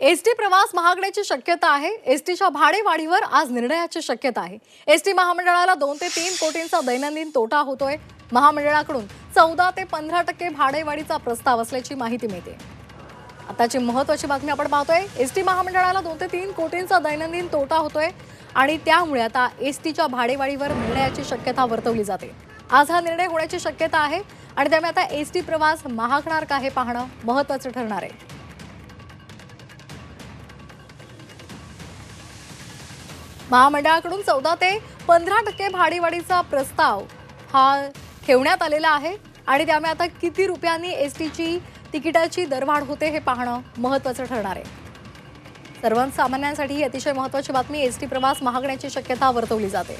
ST प्रवास महागण्याची शक्यता आहे. एसटीच्या भाडेवाढीवर आज निर्णयाची शक्यता आहे. एसटी महामंडळाला दोन ते तीन कोटींचा दैनंदिन तोटा होतोय. महामंडळाकडून चौदा ते पंधरा टक्के भाडेवाढीचा प्रस्ताव असल्याची माहिती मिळते. आताची महत्वाची बातमी आपण पाहतोय. एसटी महामंडळाला दोन ते तीन कोटींचा दैनंदिन तोटा होतोय आणि त्यामुळे आता एसटीच्या भाडेवाढीवर निर्णयाची शक्यता वर्तवली जाते. आज हा निर्णय होण्याची शक्यता आहे आणि त्यामुळे आता एसटी प्रवास महागणार का हे पाहणं महत्वाचं ठरणार आहे. महामंडळाकडून चौदा ते पंधरा टक्के भाडेवाढीचा प्रस्ताव हा ठेवण्यात आलेला आहे. आणि त्यामुळे आता किती रुपयांनी एस टीची तिकिटाची दरवाढ होते हे पाहणं महत्त्वाचं ठरणार आहे. सर्वसामान्यांसाठी ही अतिशय महत्त्वाची बातमी एस टी प्रवास महागण्याची शक्यता वर्तवली जाते.